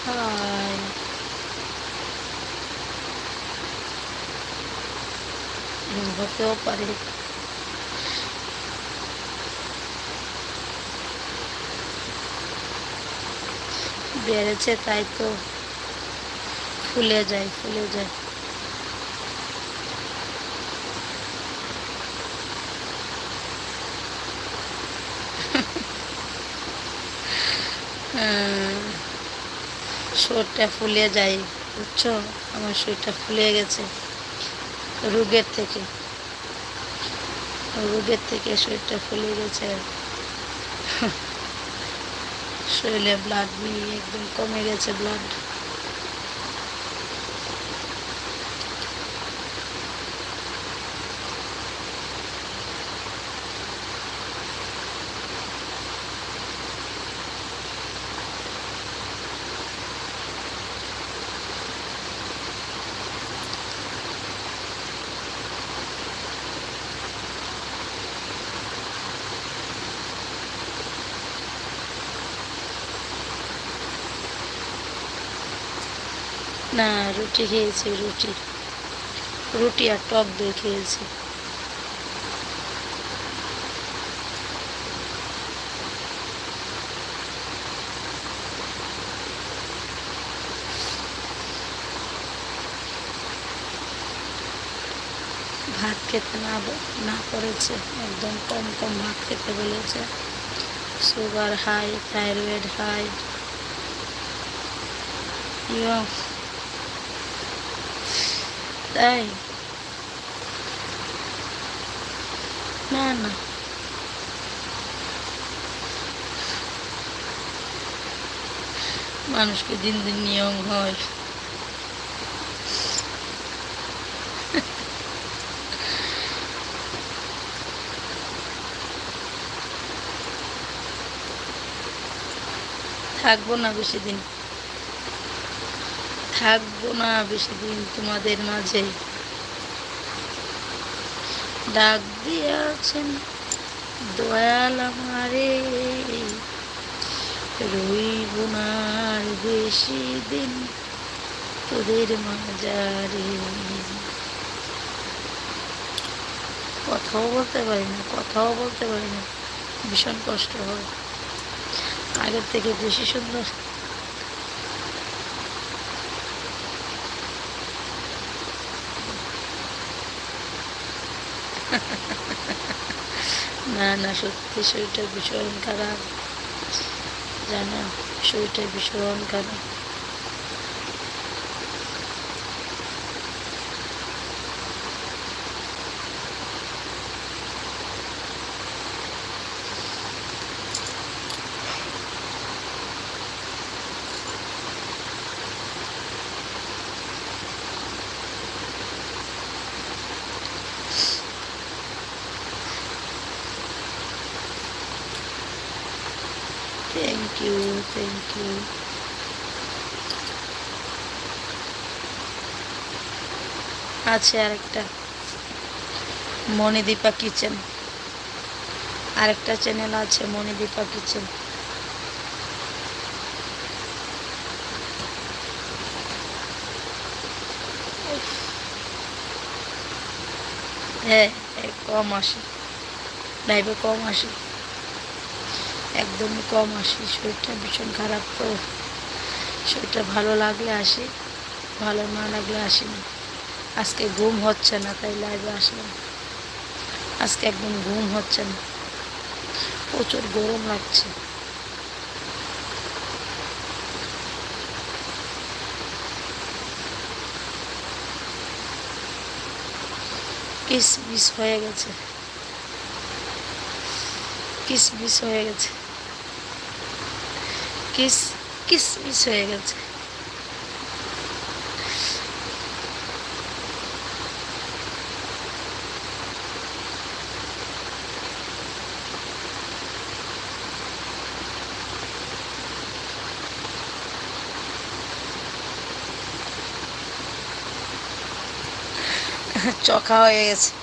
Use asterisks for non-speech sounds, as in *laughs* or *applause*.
High হতেও পারে বেড়েছে তাই তো ফুলে যায় ফুলে যায়। *laughs* শরীরটা ফুলে যায়, বুঝছ? আমার শরীরটা ফুলে গেছে রোগের থেকে। রোগের থেকে শরীরটা ফুলে গেছে। *laughs* শরীরে ব্লাড নিয়ে একদম কমে গেছে ব্লাড না, রুটি খেয়েছি, রুটি। রুটি আর টক দই খেয়েছি। ভাত খেতে না না করেছে, একদম কম কম ভাত খেতে বলেছে। Sugar high, thyroid high. ইয়ো। তাই না না মানুষকে দিন দিন নিয়ম হয়। থাকব না বেশি দিন। থাকব না বেশি দিন তোমাদের মাঝে। ডাক দিয়াছেন দয়াল আমারে। রইব না বেশি দিন তোদের মাঝারে। কথাও বলতে পারি না, কথাও বলতে পারি না। ভীষণ কষ্ট হয়। আগের থেকে বেশি সুন্দর। না না সত্যি শরীরটা ভীষণ খারাপ। জানো শরীরটা ভীষণ খারাপ। থ্যাংক ইউ থ্যাংক ইউ আছে আরেকটা। মণিদীপা কিচেন। আরেকটা চ্যানেল আছে, মণিদীপা কিচেন। হ্যাঁ কম আসে। লাইভে কম আসে। একদমই কম আসি, শরীরটা ভীষণ খারাপ তো। শরীরটা ভালো লাগলে আসি, ভালো না লাগলে আসি না। আজকে ঘুম হচ্ছে না, তাই লাইভে আসলাম। আজকে একদম ঘুম হচ্ছে না। প্রচুর গরম লাগছে। কিসমিস হয়ে গেছে। কিসমিস হয়ে গেছে। কিস কিসমিস হয়ে গেছে চখা হয়ে গেছে